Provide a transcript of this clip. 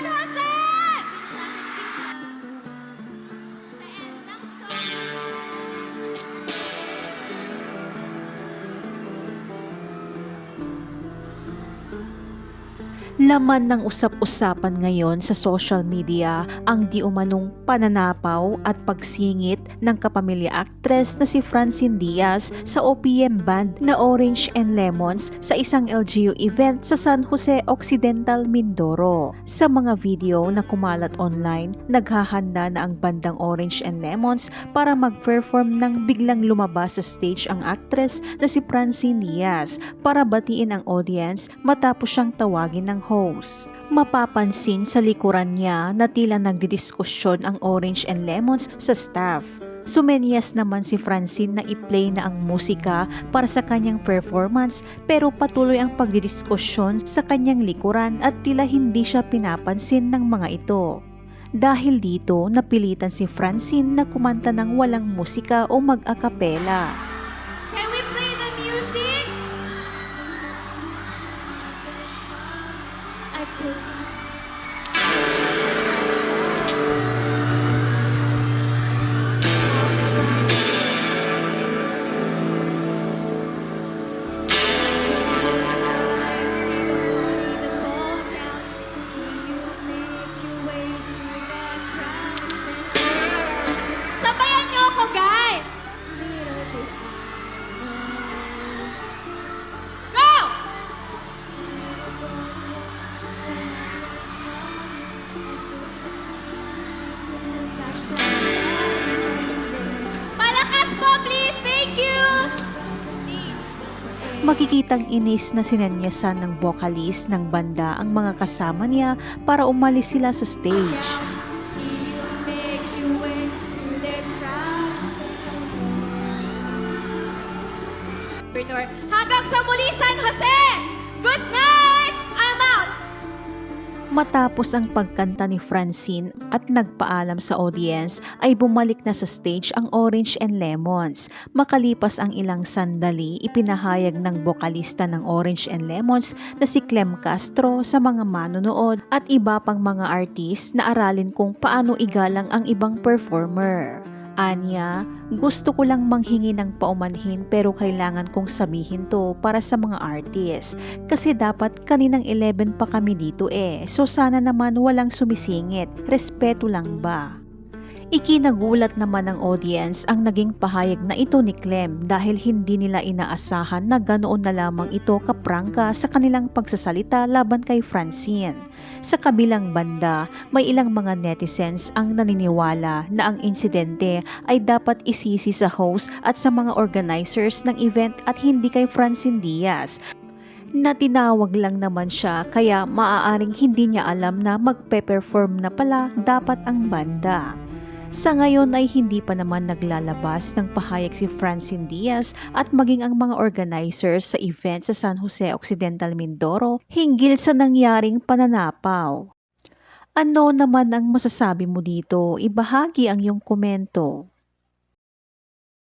San Jose! Laman ng usap-usapan ngayon sa social media ang di umanong pananapaw at pagsingit ng kapamilya actress na si Francine Diaz sa OPM band na Orange and Lemons sa isang LGU event sa San Jose Occidental, Mindoro. Sa mga video na kumalat online, naghahanda na ang bandang Orange and Lemons para mag-perform nang biglang lumabas sa stage ang actress na si Francine Diaz para batiin ang audience matapos siyang tawagin ng host. Mapapansin sa likuran niya na tila nagdidiskusyon ang Orange and Lemons sa staff. Sumenyas naman si Francine na i-play na ang musika para sa kanyang performance pero patuloy ang pagdidiskusyon sa kanyang likuran at tila hindi siya pinapansin ng mga ito. Dahil dito, napilitan si Francine na kumanta ng walang musika o mag-akapela. Yes. Makikitang inis na sinanyasan ng vocalist ng banda ang mga kasama niya para umalis sila sa stage. Hanggang sa muli, San Jose! Good night! Matapos ang pagkanta ni Francine at nagpaalam sa audience ay bumalik na sa stage ang Orange and Lemons. Makalipas ang ilang sandali, ipinahayag ng bokalista ng Orange and Lemons na si Clem Castro sa mga manonood at iba pang mga artist na aralin kung paano igalang ang ibang performer. Anya, gusto ko lang manghingi ng paumanhin pero kailangan kong sabihin to para sa mga artist. Kasi dapat kaninang 11 pa kami dito eh. So sana naman walang sumisingit. Respeto lang ba? Ikinagulat naman ng audience ang naging pahayag na ito ni Clem dahil hindi nila inaasahan na ganoon na lamang ito kaprangka sa kanilang pagsasalita laban kay Francine. Sa kabilang banda, may ilang mga netizens ang naniniwala na ang insidente ay dapat isisi sa host at sa mga organizers ng event at hindi kay Francine Diaz na tinawag lang naman siya kaya maaaring hindi niya alam na magpe-perform na pala dapat ang banda. Sa ngayon ay hindi pa naman naglalabas ng pahayag si Francine Diaz at maging ang mga organizers sa event sa San Jose Occidental Mindoro hinggil sa nangyaring pananapaw. Ano naman ang masasabi mo dito? Ibahagi ang iyong komento.